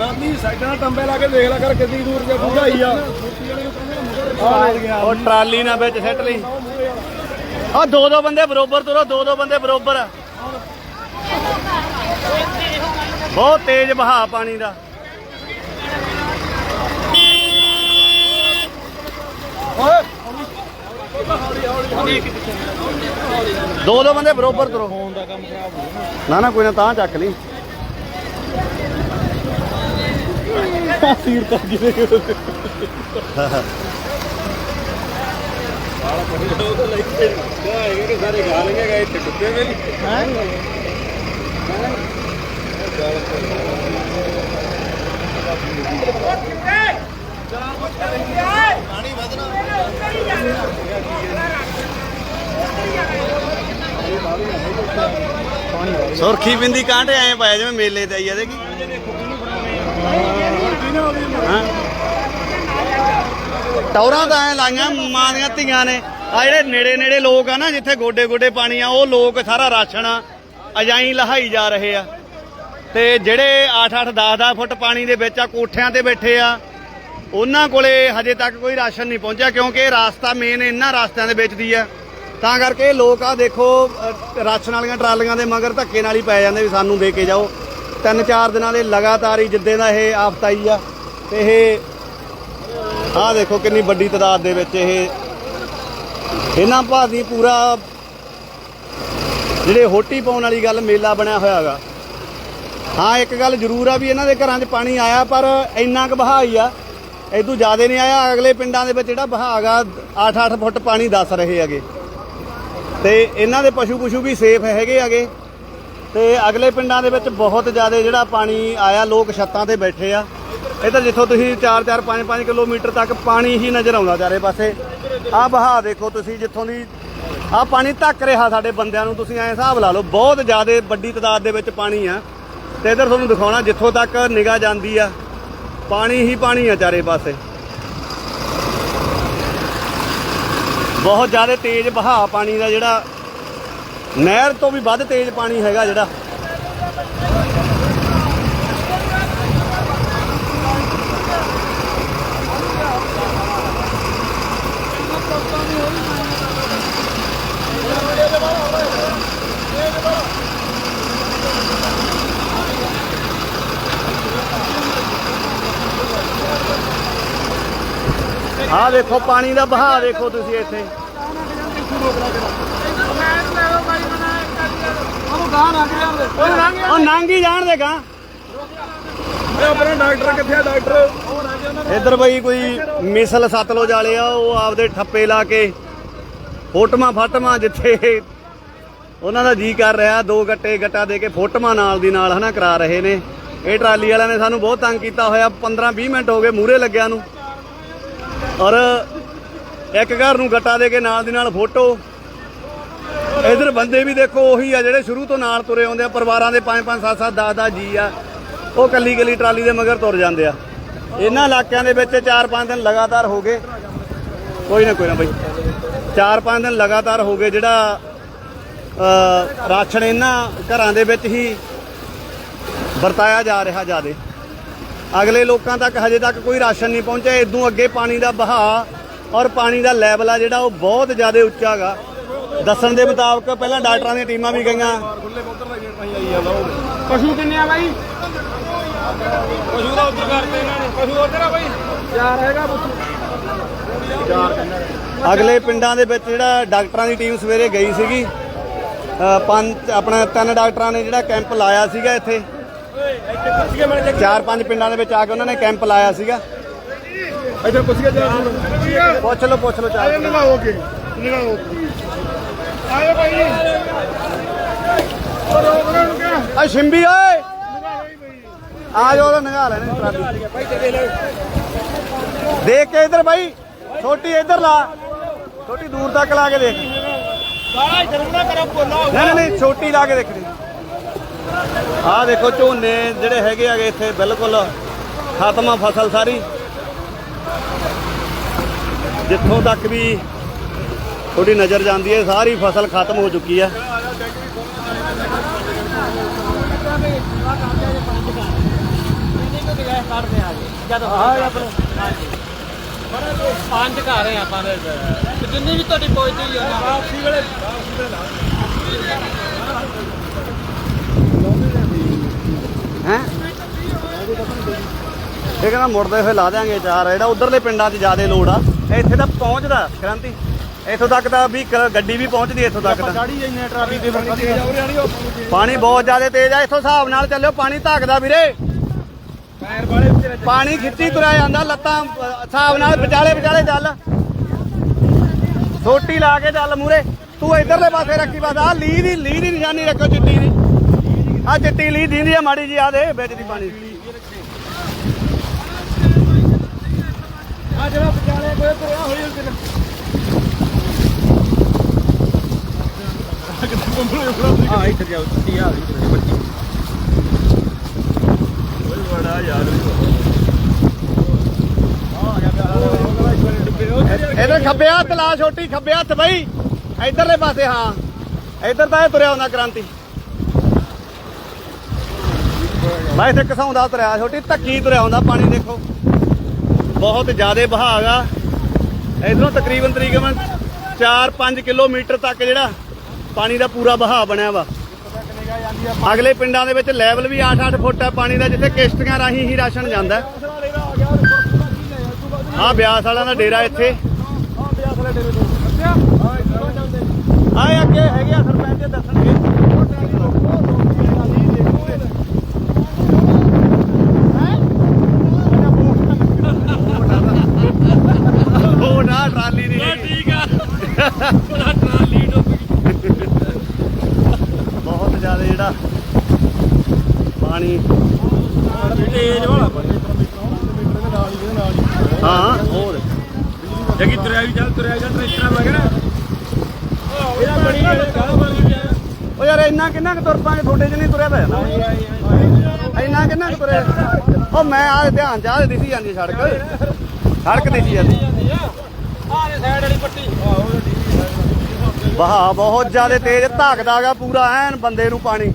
ਰਾਮੀ ਸਾਈਡਾਂ ਟੰਬੇ ਲਾ ਕੇ ਦੇਖ ਲੈ ਕਰ ਕਿੰਨੀ ਦੂਰ ਤੇ ਬੁਝਾਈ ਆ। ਉਹ ਟਰਾਲੀ ਨਾਲ ਵਿੱਚ ਸਿੱਟ ਲਈ। ਆ ਦੋ ਦੋ ਬੰਦੇ ਬਰੋਬਰ ਤੁਰੋ ਦੋ ਦੋ ਬੰਦੇ ਬਰੋਬਰ। ਬਹੁਤ ਤੇਜ਼ ਵਹਾਅ ਪਾਣੀ ਦਾ। ਦੋ ਦੋ ਬੰਦੇ ਬਰੋਬਰ ਤੁਰੋ। ਫੋਨ ਦਾ ਕੰਮ ਖਰਾਬ ਹੋ ਨਾ ਨਾ ਕੋਈ ਨਾ ਤਾਂ ਚੱਕ ਲਈ। ਸੀਰ ਕਰ ਜਿਵੇਂ ਸਾਰੇ ਗਾ ਲਗੇ ਗਏ ਇੱਥੇ ਡੁੱਬੇ ਵੇ ਸੁਰਖੀ ਬਿੰਦੀ ਕਾਂਟੇ ਐ ਪਾਇਆ ਜਿਵੇਂ ਮੇਲੇ ਤੇ ਆਈ ਆ ਦੇਖੀ। ਟੌਰਾਂ ਤਾਂ ਐ ਲਾਈਆਂ ਮਾਂ ਦੀਆਂ ਧੀਆਂ ਨੇ। ਆ ਜਿਹੜੇ ਨੇੜੇ ਨੇੜੇ ਲੋਕ ਆ ਨਾ, ਜਿੱਥੇ ਗੋਡੇ ਗੋਡੇ ਪਾਣੀ ਆ, ਉਹ ਲੋਕ ਸਾਰਾ ਰਾਸ਼ਨ ਅਜਾਈ ਲਹਾਈ ਜਾ ਰਹੇ ਆ। ਤੇ ਜਿਹੜੇ 8-8 10-10 ਫੁੱਟ ਪਾਣੀ ਦੇ ਵਿੱਚ ਆ, ਕੋਠਿਆਂ ਤੇ ਬੈਠੇ ਆ, ਉਹਨਾਂ ਕੋਲੇ ਹਜੇ ਤੱਕ ਕੋਈ ਰਾਸ਼ਨ ਨਹੀਂ ਪਹੁੰਚਿਆ, ਕਿਉਂਕਿ ਇਹ ਰਾਸਤਾ ਮੇਨ ਇਹਨਾਂ ਰਾਸਤਿਆਂ ਦੇ ਵਿੱਚ ਦੀ ਆ। ਤਾਂ ਕਰਕੇ ਲੋਕ ਆ, ਦੇਖੋ ਰਾਸ਼ਨ ਵਾਲੀਆਂ ਟਰਾਲੀਆਂ ਦੇ ਮਗਰ ਧੱਕੇ ਨਾਲ ਹੀ ਪੈ ਜਾਂਦੇ ਵੀ ਸਾਨੂੰ ਦੇ ਕੇ ਜਾਓ। ਤਿੰਨ ਚਾਰ ਦਿਨਾਂ ਦੇ ਲਗਾਤਾਰ ਹੀ ਜਿੱਦੇ ਦਾ ਇਹ ਆਫਤ ਆਈ ਆ, ਤੇ ਇਹ ਆਹ ਦੇਖੋ ਕਿੰਨੀ ਵੱਡੀ ਤਾਦਾਦ ਦੇ ਵਿੱਚ ਇਹ ਇਹਨਾਂ ਭਾਦੀ ਪੂਰਾ ਜਿਹੜੇ ਹੋਟੀ ਪਾਉਣ ਵਾਲੀ ਗੱਲ ਮੇਲਾ ਬਣਿਆ ਹੋਇਆ ਹੈਗਾ ਹਾਂ, ਇੱਕ ਗੱਲ ਜ਼ਰੂਰ ਆ ਵੀ ਇਹਨਾਂ ਦੇ ਘਰਾਂ 'ਚ ਪਾਣੀ ਆਇਆ, ਪਰ ਇੰਨਾ ਕੁ ਬਹਾਅ ਆ। ਇਦੋਂ ਜ਼ਿਆਦਾ ਨਹੀਂ ਆਇਆ, ਅਗਲੇ ਪਿੰਡਾਂ ਦੇ ਵਿੱਚ ਜਿਹੜਾ ਬਹਾਗਾ ਹੈਗਾ 8-8 ਫੁੱਟ ਪਾਣੀ ਦੱਸ ਰਹੇ ਹੈਗੇ। ਤੇ ਇਹਨਾਂ ਦੇ ਪਸ਼ੂ ਪਸ਼ੂ ਵੀ ਸੇਫ ਹੈਗੇ ਹੈਗੇ। ਤੇ ਅਗਲੇ ਪਿੰਡਾਂ ਦੇ ਵਿੱਚ ਬਹੁਤ ਜ਼ਿਆਦਾ ਜਿਹੜਾ ਪਾਣੀ ਆਇਆ, ਲੋਕ ਛੱਤਾਂ ਤੇ ਬੈਠੇ ਆ। ਇੱਧਰ ਜਿੱਥੋਂ ਤੁਸੀਂ 4-4 5-5 ਕਿਲੋਮੀਟਰ ਤੱਕ ਪਾਣੀ ਹੀ ਨਜ਼ਰ ਆਉਂਦਾ ਚਾਰੇ ਪਾਸੇ। ਆਹ ਬਹਾਅ ਦੇਖੋ ਤੁਸੀਂ ਜਿੱਥੋਂ ਦੀ, ਆਹ ਪਾਣੀ ਧੱਕ ਰਿਹਾ ਸਾਡੇ ਬੰਦਿਆਂ ਨੂੰ। ਤੁਸੀਂ ਐਂ ਹਿਸਾਬ ਲਾ ਲਓ, ਬਹੁਤ ਜ਼ਿਆਦਾ ਵੱਡੀ ਤਾਦਾਦ ਦੇ ਵਿੱਚ ਪਾਣੀ ਆ। ਤੇ ਇੱਧਰ ਤੁਹਾਨੂੰ ਦਿਖਾਉਣਾ, ਜਿੱਥੋਂ ਤੱਕ ਨਿਗਾਹ ਜਾਂਦੀ ਆ, ਪਾਣੀ ਹੀ ਪਾਣੀ ਆ ਚਾਰੇ ਪਾਸੇ। ਬਹੁਤ ਜ਼ਿਆਦਾ ਤੇਜ਼ ਵਹਾਅ ਪਾਣੀ ਦਾ ਜਿਹੜਾ ਨਹਿਰ ਤੋਂ ਵੀ ਵੱਧ ਤੇਜ਼ ਪਾਣੀ ਹੈਗਾ ਜਿਹੜਾ। ਆਹ ਦੇਖੋ, ਪਾਣੀ ਦਾ ਬਹਾਅ ਦੇਖੋ ਤੁਸੀਂ ਇੱਥੇ। ਉਹ ਨੰਗ ਹੀ ਜਾਣ ਦੇਗਾ ਆਪਣਾ ਡਾਕਟਰ ਕਿੱਥੇ ਆ ਡਾਕਟਰ? ਇੱਧਰ ਬਈ ਕੋਈ ਮਿਸਲ ਸਤਲੁਜ ਵਾਲੇ ਆ ਉਹ ਆਪਦੇ ਠੱਪੇ ਲਾ ਕੇ ਫੋਟਮਾ ਫਾਟਮਾ ਜਿੱਥੇ ਉਹਨਾਂ ਦਾ ਜੀ ਕਰ ਰਿਹਾ ਦੋ ਗੱਟੇ ਗੱਟਾ ਦੇ ਕੇ ਫੋਟਮਾ ਨਾਲ ਦੀ ਨਾਲ ਹਨਾ ਕਰਾ ਰਹੇ ਨੇ। ਇਹ ਟਰਾਲੀ ਵਾਲਿਆਂ ਨੇ ਸਾਨੂੰ ਬਹੁਤ ਤੰਗ ਕੀਤਾ ਹੋਇਆ 15 20 ਮਿੰਟ ਹੋ ਗਏ ਮੂਰੇ ਲੱਗਿਆ ਨੂੰ। ਔਰ ਇੱਕ ਘਰ ਨੂੰ ਗੱਟਾ ਦੇ ਕੇ ਨਾਲ ਦੀ ਨਾਲ ਫੋਟੋ ਇਧਰ ਬੰਦੇ ਵੀ ਦੇਖੋ, ਉਹੀ ਆ ਜਿਹੜੇ ਸ਼ੁਰੂ ਤੋਂ ਨਾਲ ਤੁਰੇ ਆਉਂਦੇ ਆ, ਪਰਿਵਾਰਾਂ ਦੇ 5 5 7 7 10 10 ਜੀ ਆ। ਉਹ ਕੱਲੀ ਕੱਲੀ ਟਰਾਲੀ ਦੇ ਮਗਰ ਤੁਰ ਜਾਂਦੇ ਆ। ਇਹਨਾਂ ਇਲਾਕਿਆਂ ਦੇ ਵਿੱਚ 4-5 ਦਿਨ ਲਗਾਤਾਰ ਹੋ ਗਏ। ਕੋਈ ਨਾ ਕੋਈ ਨਾ ਬਾਈ। 4-5 ਦਿਨ ਲਗਾਤਾਰ ਹੋ ਗਏ ਜਿਹੜਾ ਰਾਸ਼ਨ ਇਹਨਾਂ ਘਰਾਂ ਦੇ ਵਿੱਚ ਹੀ ਵਰਤਾਇਆ ਜਾ ਰਿਹਾ ਜਿਆਦੇ ਅਗਲੇ ਲੋਕਾਂ ਤੱਕ ਹਜੇ ਤੱਕ ਕੋਈ ਰਾਸ਼ਨ ਨਹੀਂ ਪਹੁੰਚਿਆ। ਇਦੋਂ ਅੱਗੇ ਪਾਣੀ ਦਾ ਬਹਾਅ ਔਰ ਪਾਣੀ ਦਾ ਲੈਵਲ ਆ ਜਿਹੜਾ, ਉਹ ਬਹੁਤ ਜ਼ਿਆਦਾ ਉੱਚਾ ਹੈਗਾ। ਦੱਸਣ ਦੇ ਮੁਤਾਬਕ ਪਹਿਲਾਂ ਡਾਕਟਰਾਂ ਦੀਆਂ ਟੀਮਾਂ ਵੀ ਗਈਆਂ। ਖੁੱਲੇ ਬੋਤਰ ਦਾ ਗੇਟ ਪਾਈ ਆਈ ਆ ਲਓ ਪਸ਼ੂ ਕਿੰਨੇ ਆ ਬਾਈ? ਪਸ਼ੂ ਦਾ ਉੱਧਰ ਕਰਦੇ ਇਹਨਾਂ ਨੇ। ਪਸ਼ੂ ਉੱਧਰ ਆ ਬਾਈ। ਚਾਰ ਹੈਗਾ ਪੁੱਛੂ ਅਗਲੇ ਪਿੰਡਾਂ ਦੇ ਵਿੱਚ ਜਿਹੜਾ ਡਾਕਟਰਾਂ ਦੀ ਟੀਮ ਸਵੇਰੇ ਗਈ ਸੀਗੀ ਪੰਜ ਆਪਣਾ ਤਿੰਨ ਡਾਕਟਰਾਂ ਨੇ ਜਿਹੜਾ ਕੈਂਪ ਲਾਇਆ ਸੀਗਾ ਇੱਥੇ। ਚਾਰ ਪੰਜ ਪਿੰਡਾਂ ਦੇ ਵਿੱਚ ਆ ਕੇ ਉਹਨਾਂ ਨੇ ਕੈਂਪ ਲਾਇਆ ਸੀਗਾ। ਇੱਥੇ ਕੁਰਸੀਆਂ ਜਾ ਪੁੱਛ ਲਓ ਪੁੱਛ ਲਓ ਚਾਰ ਨਿਗਾਹ ਹੋ ਕੇ ਨਿਗਾਹ ਹੋ ਆਇਓ ਭਾਈ ਉਹ ਰੋਕ ਆ ਸ਼ਿੰਬੀ ਓਏ। ਭਾਈ ਆ ਜਾਓ ਉਹਦਾ ਨਗਾ ਲੈਣੇ ਟਰਾਲੀ। ਭਾਈ ਦੇਖ ਕੇ ਇੱਧਰ ਬਾਈ ਛੋਟੀ ਇੱਧਰ ਲਾ। ਛੋਟੀ ਦੂਰ ਤੱਕ ਲਾ ਕੇ ਦੇਖ। ਜਰੂਰ ਨਾ ਕਰੋ ਬੋਲਾ ਨਹੀਂ ਨਹੀਂ ਨਹੀਂ ਛੋਟੀ ਲਾ ਕੇ ਦੇਖਣੀ ਆਹ ਦੇਖੋ ਝੋਨੇ ਜਿਹੜੇ ਹੈਗੇ ਆਗੇ ਇੱਥੇ ਬਿਲਕੁਲ ਖਤਮ ਆ ਫਸਲ ਸਾਰੀ। ਜਿੱਥੋਂ ਤੱਕ ਵੀ ਥੋੜੀ ਨਜ਼ਰ ਜਾਂਦੀ ਹੈ, ਸਾਰੀ ਫਸਲ ਖਤਮ ਹੋ ਚੁੱਕੀ ਹੈ। ਪੰਜ ਘਰ ਆ ਆਪਾਂ ਦੇ ਜਿੰਨੀ ਵੀ ਤੁਹਾਡੀ ਪਹੁੰਚਦੀ ਹੈ? ਵਾਪਸੀ ਵੇਲੇ ਹੈ ਇਹ ਕਹਿੰਦਾ ਮੁੜਦੇ ਹੋਏ ਲਾ ਦਿਆਂਗੇ ਚਾਰ ਜਿਹੜਾ ਉਧਰਲੇ ਪਿੰਡਾਂ 'ਚ ਜ਼ਿਆਦਾ ਲੋੜ ਆ ਇੱਥੇ ਤਾਂ ਪਹੁੰਚਦਾ ਕ੍ਰਾਂਤੀ ਇੱਥੋਂ ਤੱਕ ਤਾਂ ਵੀ ਕ- ਗੱਡੀ ਵੀ ਪਹੁੰਚਦੀ ਇੱਥੋਂ ਤੱਕ ਤਾਂ। ਗਾੜੀ ਇੰਨੇ ਟਰਾਲੀ ਹੋ ਰਹੀ ਆ। ਪਾਣੀ ਬਹੁਤ ਜ਼ਿਆਦਾ ਤੇਜ਼ ਆ ਇੱਥੋਂ ਹਿਸਾਬ ਨਾਲ ਚੱਲਿਓ ਪਾਣੀ ਧੱਕਦਾ ਵੀਰੇ। ਪੈਰ ਵਾਲੇ ਉੱਤੇ ਪਾਣੀ ਖਿੱਚੀ ਤੁਰਿਆ ਜਾਂਦਾ ਲੱਤਾਂ ਅ, ਹਿਸਾਬ ਨਾਲ ਵਿਚਾਲੇ ਵਿਚਾਲੇ ਚੱਲ। ਸੋਟੀ ਲਾ ਕੇ ਚੱਲ ਮੂਰੇ ਤੂੰ ਇਧਰਲੇ ਪਾਸੇ ਰੱਖੀ ਬਸ ਆ ਲੀ ਦੀ ਲੀ ਦੀ ਨਿਸ਼ਾਨੀ ਰੱਖੋ ਚਿੱਟੀ ਦੀ। ਆ ਚਿੱਟੀ ਲੀ ਦੀਂਦੀ ਆ ਮਾੜੀ ਜੀ ਆ ਦੇ ਵਿੱਚ ਦੀ ਪਾਣੀ। ਆ ਜਿਹੜਾ ਵਿਚਾਲੇ ਕੋਈ ਤੁਰਿਆ ਹੋਈ ਉੱਤੇ ਹਾਂ ਇੱਥੇ ਜਾਓ ਤੀ ਆ ਗਈ ਬੱਚੀ ਓਏ ਬੜਾ ਯਾਰ ਇਹਦੇ ਖੱਬੇ ਹੱਥ ਲਾ ਛੋਟੀ, ਖੱਬੇ ਹੱਥ ਬਈ। ਇਧਰਲੇ ਪਾਸੇ, ਹਾਂ। ਇਧਰ ਤਾਂ ਇਹ ਤੁਰਿਆ ਹੁੰਦਾ ਕ੍ਰਾਂਤੀ। ਮੈਂ ਇੱਥੇ ਘਸਾਉਂਦਾ ਤੁਰਿਆ, ਛੋਟੀ, ਧੱਕੀ ਤੁਰਿਆ ਹੁੰਦਾ, ਪਾਣੀ ਦੇਖੋ। ਬਹੁਤ ਜ਼ਿਆਦਾ ਵਹਾਅ ਆ। ਇਧਰੋਂ ਤਕਰੀਬਨ ਤਕਰੀਬਨ 4-5 ਕਿਲੋਮੀਟਰ ਤੱਕ ਜਿਹੜਾ ਪਾਣੀ ਦਾ ਪੂਰਾ ਵਹਾਅ ਬਣਿਆ ਵਾ। ਅਗਲੇ ਪਿੰਡਾਂ ਦੇ ਵਿੱਚ ਲੈਵਲ ਵੀ 8-8 ਫੁੱਟ ਹੈ ਪਾਣੀ ਦਾ ਜਿੱਥੇ ਕਿਸ਼ਤੀਆਂ ਰਾਹੀਂ ਹੀ ਰਾਸ਼ਨ ਜਾਂਦਾ। ਆ ਬਿਆਸ ਵਾਲਿਆਂ ਦਾ ਡੇਰਾ ਇੱਥੇ। ਆਏ ਅੱਗੇ ਹੈਗੇ ਆ ਸਰਪੰਚ ਦੱਸਣਗੇ ਉਹ ਨਾ ਟਰਾਲੀ ਨਹੀਂ ਹੈਗੀ। ਠੀਕ ਆ ਬੜਾ ਟਰਾਲੀ ਡੁੱਬ ਗਈ ਬਹੁਤ ਜ਼ਿਆਦਾ ਜਿਹੜਾ ਪਾਣੀ ਤੇਜ਼ ਵਾਲਾ ਹਾਂ ਹੋਰ ਜਗੀ ਤੁਰਿਆ ਵੀ ਚੱਲ ਤੁਰਿਆ ਚੱਲ ਟਰੈਕਟਰਾਂ ਮਗਰ ਇਹਦਾ ਬੜੀ ਕਾਹ ਬਣ ਗਿਆ ਉਹ ਯਾਰ ਇੰਨਾ ਕਿੰਨਾ ਕੁ ਤੁਰ ਪਾਂਗੇ ਤੁਹਾਡੇ ਨਹੀਂ ਤੁਰਿਆ ਤਾਂ ਜਾਂਦਾ ਇੰਨਾ ਕਿੰਨਾ ਕੁ ਤੁਰਿਆ ਉਹ ਮੈਂ ਆ ਧਿਆਨ ਚਾਹ ਦਿਸੀ ਜਾਂਦੀ ਸੜਕ। ਸੜਕ ਦਿਸੀ ਜਾਂਦੀ। ਆਹ ਸਾਈਡ ਵਾਲੀ ਪੱਟੀ ਵਹਾ ਬਹੁਤ ਜ਼ਿਆਦਾ ਤੇਜ਼ ਧਾਕਦਾਗਾ ਪੂਰਾ ਐਨ ਬੰਦੇ ਨੂੰ ਪਾਣੀ।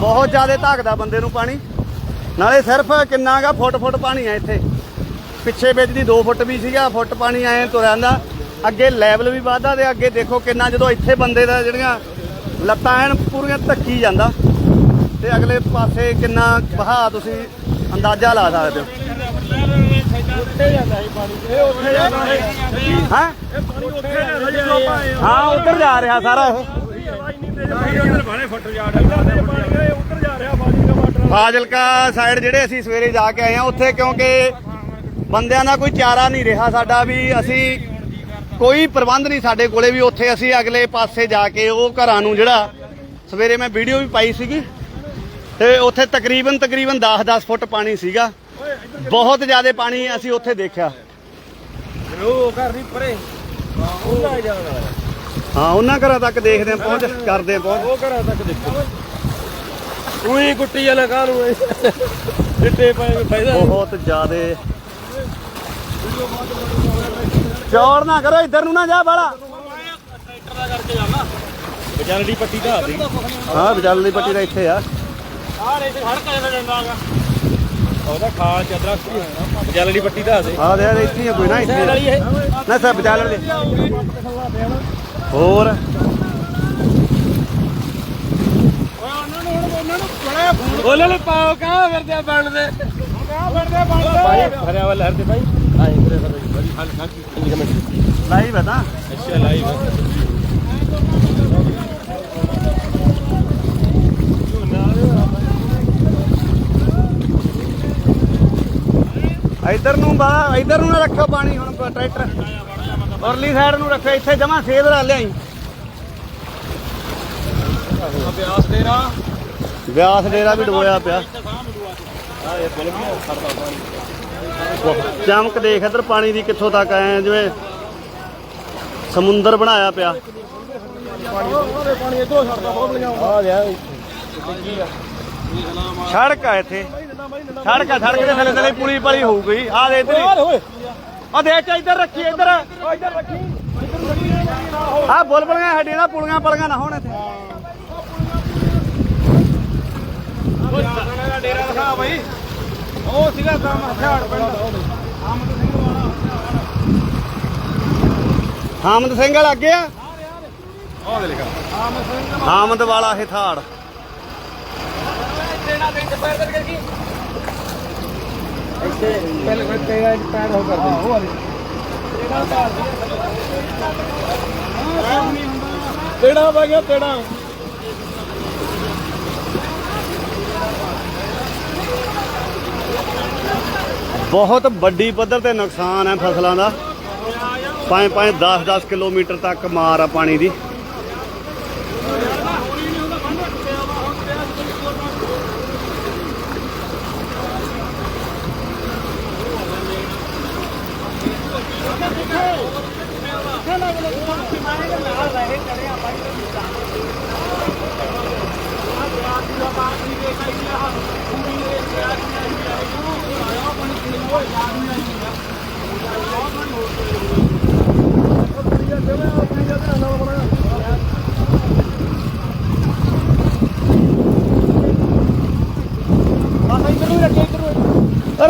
ਬਹੁਤ ਜ਼ਿਆਦਾ ਧਾਕਦਾ ਬੰਦੇ ਨੂੰ ਪਾਣੀ। ਨਾਲੇ ਸਿਰਫ ਕਿੰਨਾਗਾ ਫੁੱਟ ਫੁੱਟ ਪਾਣੀ ਆ ਇੱਥੇ। ਪਿੱਛੇ ਵਿੱਚ ਦੀ 2 ਫੁੱਟ ਵੀ ਸੀਗਾ ਫੁੱਟ ਪਾਣੀ ਐ ਤੁਰਿਆ ਜਾਂਦਾ। ਅੱਗੇ ਲੈਵਲ ਵੀ ਵਾਧਾ ਤੇ ਅੱਗੇ ਦੇਖੋ ਕਿੰਨਾ ਜਦੋਂ ਇੱਥੇ ਬੰਦੇ ਦਾ ਜਿਹੜੀਆਂ ਲੱਤਾਂ ਐਨ ਪੂਰੀਆਂ ਧੱਕੀ ਜਾਂਦਾ। ਤੇ ਅਗਲੇ ਪਾਸੇ ਕਿੰਨਾ ਵਹਾ ਤੁਸੀਂ ਅੰਦਾਜ਼ਾ ਲਾ ਸਕਦੇ ਹੋ। ਹੈ? ਹਾਂ। ਆਏ ਉੱਧਰ ਜਾ ਰਿਹਾ ਸਾਰਾ ਟਮਾਟਰ ਫਾਜ਼ਿਲਕਾ ਸਾਈਡ ਜਿਹੜੇ ਅਸੀਂ ਸਵੇਰੇ ਜਾ ਕੇ ਆਏ ਆ ਉੱਥੇ ਕਿਉਂਕਿ ਬੰਦਿਆਂ ਦਾ ਕੋਈ ਚਾਰਾ ਨਹੀਂ ਰਿਹਾ ਸਾਡਾ ਵੀ ਅਸੀਂ ਕੋਈ ਪ੍ਰਬੰਧ ਨਹੀਂ ਸਾਡੇ ਕੋਲੇ ਵੀ ਉੱਥੇ ਅਸੀਂ ਅਗਲੇ ਪਾਸੇ ਜਾ ਕੇ ਉਹ ਘਰਾਂ ਨੂੰ ਜਿਹੜਾ ਸਵੇਰੇ ਮੈਂ ਵੀਡੀਓ ਵੀ ਪਾਈ ਸੀਗੀ ਤੇ ਉੱਥੇ ਤਕਰੀਬਨ ਤਕਰੀਬਨ 10-10 ਫੁੱਟ ਪਾਣੀ ਸੀਗਾ। ਬਹੁਤ ਜ਼ਿਆਦਾ ਪਾਣੀ ਅਸੀਂ ਉੱਥੇ ਦੇਖਿਆ। ਉਹ ਘਰ ਨਹੀਂ ਪਰੇ। ਉਹ ਲੈ ਜਾਣਾ। ਹਾਂ ਉਹਨਾਂ ਘਰਾਂ ਤੱਕ ਦੇਖਦੇ ਆ ਪਹੁੰਚ ਕਰਦੇ ਆ ਪਹੁੰਚ। ਉਹ ਘਰਾਂ ਤੱਕ ਦੇਖੋ। ਉਹੀ ਕੁੱਟੀ ਵਾਲਾ ਕਾਹ ਨੂੰ ਚਿੱਟੇ ਪਏ ਫਾਇਦਾ ਬਹੁਤ ਜ਼ਿਆਦੇ ਚੌੜ ਨਾ ਕਰੋ ਇੱਧਰ ਨੂੰ ਨਾ ਜਾ ਬਾਲਾ। ਟਰੈਕਟਰ ਦਾ ਕਰਕੇ ਜਾਣਾ ਪੱਟੀ ਦਾ। ਹਾਂ ਪੱਟੀ ਦਾ ਇੱਥੇ ਆ। ਆਹ ਰੇ ਹੜ ਕੇ ਜਾਂਦਾ ਹੈਗਾ। ਉਹਦਾ ਖਾਲ ਚਦਰਾ ਕੀ ਹੋਣਾ। ਵਿਚਾਰੜੀ ਪੱਟੀ ਦਾ। ਦੇ ਆ ਦੇ ਇੱਥੇ ਹੀ ਕੋਈ ਨਾ ਇੱਥੇ ਨਾ ਸਭ ਵਿਚਾਲ ਦੇ ਹੋਰ। ਉਹਨਾਂ ਨੂੰ ਪਾਓ ਕਾ ਫਿਰਦੇ ਬਣਦੇ? ਕਾ ਫਿਰਦੇ ਬਣਦੇ ਹਰਦੇ ਭਾਈ। ਲਾਈਵ ਇੱਧਰ ਨੂੰ ਬਾ ਇੱਧਰ ਨੂੰ ਰੱਖੋ ਪਾਣੀ ਹੁਣ ਟਰੈਕਟਰ। ਔਰਲੀ ਸਾਈਡ ਨੂੰ ਰੱਖੋ ਇੱਥੇ ਜਮਾ ਸੇਧ ਲਾ ਲਿਆਈ। ਅਭਿਆਸ ਤੇਰਾ ਵਿਆਸ ਡੇਰਾ ਵੀ ਡੋਇਆ ਪਿਆ। ਆ ਇਹ ਬਿਲ ਵੀ ਖੜਦਾ ਪਾਣੀ। ਚਮਕ ਦੇਖ ਇੱਧਰ ਪਾਣੀ ਦੀ ਕਿੱਥੋਂ ਤੱਕ ਆਏ ਜਿਵੇਂ ਸਮੁੰਦਰ ਬਣਾਇਆ ਪਿਆ। ਸੜਕ ਆ ਇੱਥੇ। ਸੜਕ ਆ, ਸੜਕ ਦੇ ਥੱਲੇ ਥੱਲੇ ਪੁਲੀ ਪਲੀ ਹੋਊਗੀ। ਆ ਦੇ ਇੱਧਰ ਆ ਦੇਖ ਇੱਧਰ ਰੱਖੀ, ਇੱਧਰ। ਇੱਧਰ ਰੱਖੀ ਆ ਬੁਲਬੁਲੀਆਂ ਸਾਡੀਆਂ ਨਾ ਪੁਲੀਆਂ ਪਲੀਆਂ ਨਾ ਹੋਣ ਇੱਥੇ। ਡੇਰਾ ਦਿਖਾ ਬਾਈ। ਉਹ ਸੀਗਾ ਕੰਮ ਹਥਿਆਰ ਪਿੰਡ। ਆਮਦ ਸਿੰਘ ਵਾਲਾ ਹਾਮਦ ਸਿੰਘ ਵਾਲਾ ਅੱਗੇ ਆ? ਉਹ ਦੇ ਲਿਖਾ ਆਮਦ ਸਿੰਘ ਹਾਮਦ ਵਾਲਾ ਹਿਥਾੜ ਡੇਰਾ ਦੇ ਦੁਪਹਿਰ ਤੱਕ ਕੀ ਇੱਥੇ ਪਹਿਲੇ ਫਿਰ ਤੇਰਾ ਪੈਰ ਹੋ ਕਰਦੇ ਉਹ ਵਾਲੀ। ਤੇੜਾ ਪਾ ਗਿਆ ਤੇੜਾ ਬਹੁਤ ਵੱਡੀ ਪੱਧਰ ਤੇ ਨੁਕਸਾਨ ਹੈ ਫਸਲਾਂ ਦਾ। 5 5 10 10 ਕਿਲੋਮੀਟਰ ਤੱਕ ਮਾਰ ਆ ਪਾਣੀ ਦੀ।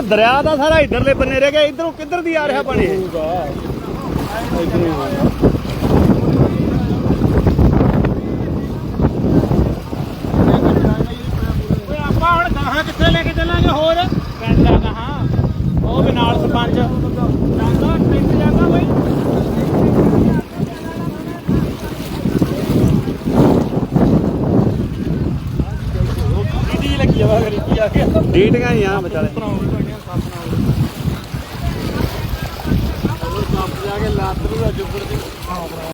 ਦਰਿਆ ਦਾ ਸਾਰਾ ਇਧਰਲੇ ਬੰਨੇ ਰਹਿ ਗਿਆ ਇਧਰੋਂ ਕਿੱਧਰ ਦੀ ਆ ਰਿਹਾ ਪਾਣੀ? ਇਹ? ਓਏ ਆਪਾਂ ਹੁਣ ਗਾਹਾਂ ਕਿੱਥੇ ਲੈ ਕੇ ਚੱਲਾਂਗੇ ਹੋਰ? ਪਿੰਡ ਆ ਗਾਹਾਂ। ਉਹ ਵੀ ਨਾਲ ਸਰਪੰਚ। ਜਾਂਦਾ ਪਿੰਡ ਜਾਂਦਾ ਬਈ। ਕਿਹਦੀ ਲੱਗੀ ਆ ਗਰੀਬੀ ਆ ਗਿਆ ਡੀਟੀਆਂ ਹੀ ਆ ਵਿਚਾਰੇ ਜਾ ਨੂੰ ਜੁਗੜ ਦੀ।